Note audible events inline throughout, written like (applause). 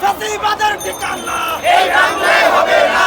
ফাঁসিবাদের ঠিকানা এই বাংলায় হবে না।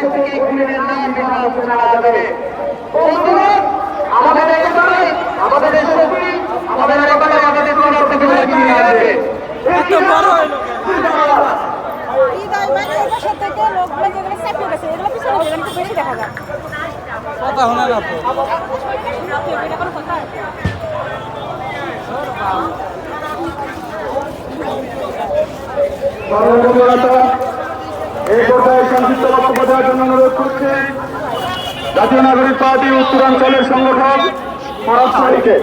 বাংলাদেশ থেকে এই খুনিদের নাম বের করা যাবে। বন্ধুগণ, আমাদের আমাদের আমাদের আমাদের তরফ থেকে এগিয়ে আসবে এত বড় হইল ঈদ মানে কথা শোনা না তো। কথা এই পর্যায়ে সংক্ষিপ্ত বক্তব্য দেওয়ার জন্য অনুরোধ করছি। জাতীয় নাগরিক পার্টি উত্তরাঞ্চলের সংগঠক ফরাজ শাহীকে।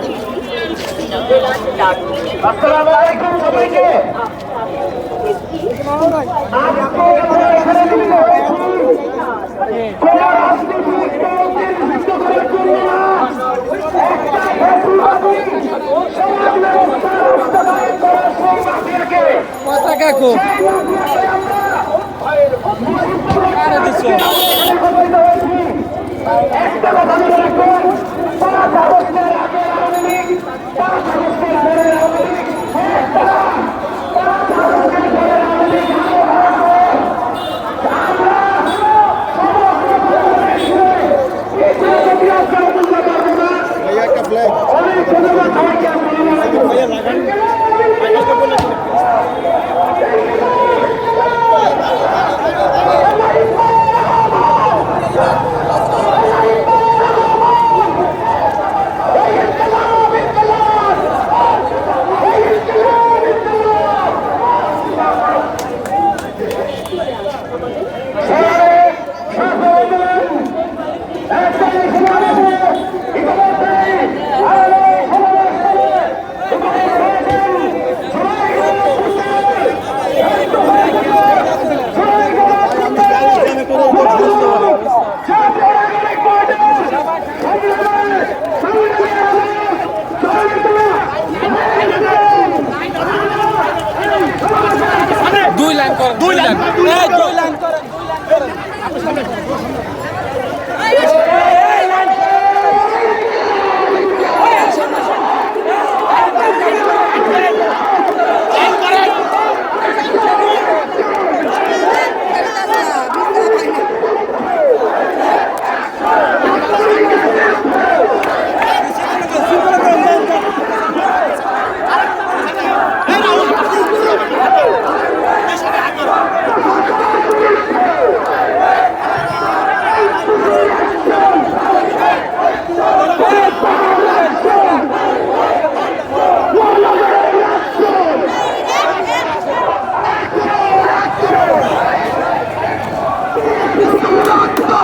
কাকু কারে দিছ একটা কথা মনে রাখবেন পাঁচ আগস্টের আগে আওয়ামী লীগ পাঁচ আগস্টের পরে আওয়ামী লীগ পাঁচ আগস্টের পরে আওয়ামী লীগ। আমরা না। অনেক ধন্যবাদ সবাইকে দুই কর দুই এই দুই কর الله (laughs)